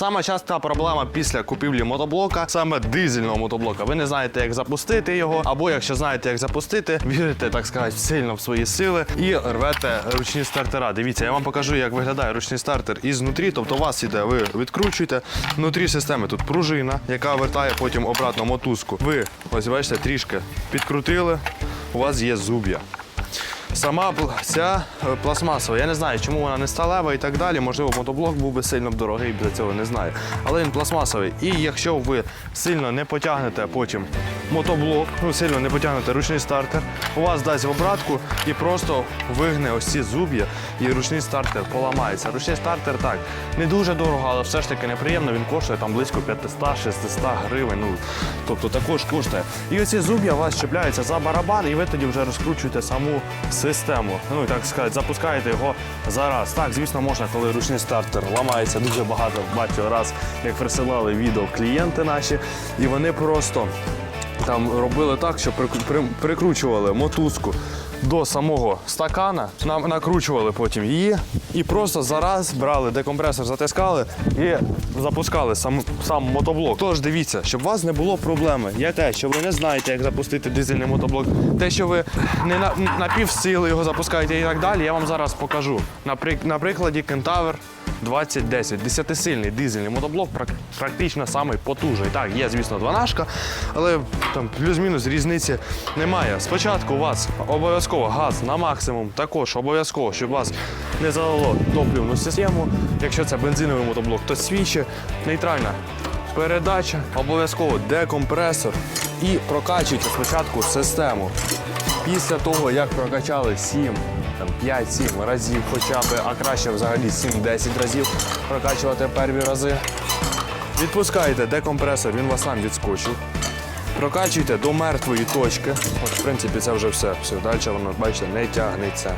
Сама часта проблема після купівлі мотоблока, саме дизельного мотоблока. Ви не знаєте, як запустити його, або якщо знаєте, як запустити, вірите, так сказати, сильно в свої сили і рвете ручні стартера. Дивіться, я вам покажу, як виглядає ручний стартер ізнутрі. Тобто у вас іде, ви відкручуєте. Внутрі системи тут пружина, яка вертає потім обратно мотузку. Ви ось бачите, трішки підкрутили. У вас є зуб'я. Сама ця е, пластмасова, я не знаю, чому вона не сталева і так далі. Можливо, мотоблок був би сильно дорогий для цього, не знаю. Але він пластмасовий. І якщо ви сильно не потягнете потім мотоблок, ну сильно не потягнете ручний стартер, у вас дасть в обратку і просто вигне ось ці зуб'я, і ручний стартер поламається. Ручний стартер так, не дуже дорого, але все ж таки неприємно. Він коштує там близько 500-600 гривень. Ну, тобто також коштує. І оці зуб'я у вас чіпляються за барабан, і ви тоді вже розкручуєте саму систему. Ну і так сказати, запускаєте його зараз. Так, звісно, можна, коли ручний стартер ламається дуже багато. Бачив раз, як присилали відео клієнти наші, і вони просто там робили так, що прикру- прикручували мотузку до самого стакана, нам накручували потім її і просто зараз брали декомпресор, затискали і запускали сам, сам мотоблок. Тож дивіться, щоб у вас не було проблеми. Я те, що ви не знаєте, як запустити дизельний мотоблок, те, що ви не на, на півсили його запускаєте і так далі, я вам зараз покажу. На, прик- на прикладі Кентавр 2010. Десятисильний дизельний мотоблок, практично самий потужний. Так, є, звісно, дванашка, але там плюс-мінус різниці немає. Спочатку у вас обов'язково газ на максимум, також обов'язково, щоб вас не залило топливну систему. Якщо це бензиновий мотоблок, то свічі, нейтральна передача, обов'язково декомпресор і прокачуйте спочатку систему. Після того, як прокачали 7, там 5-7 разів хоча б, а краще взагалі 7-10 разів прокачувати перві рази. Відпускаєте декомпресор, він вас сам відскочив. Прокачуйте до мертвої точки. От, в принципі, це вже все. все. Далі воно, бачите, не тягнеться.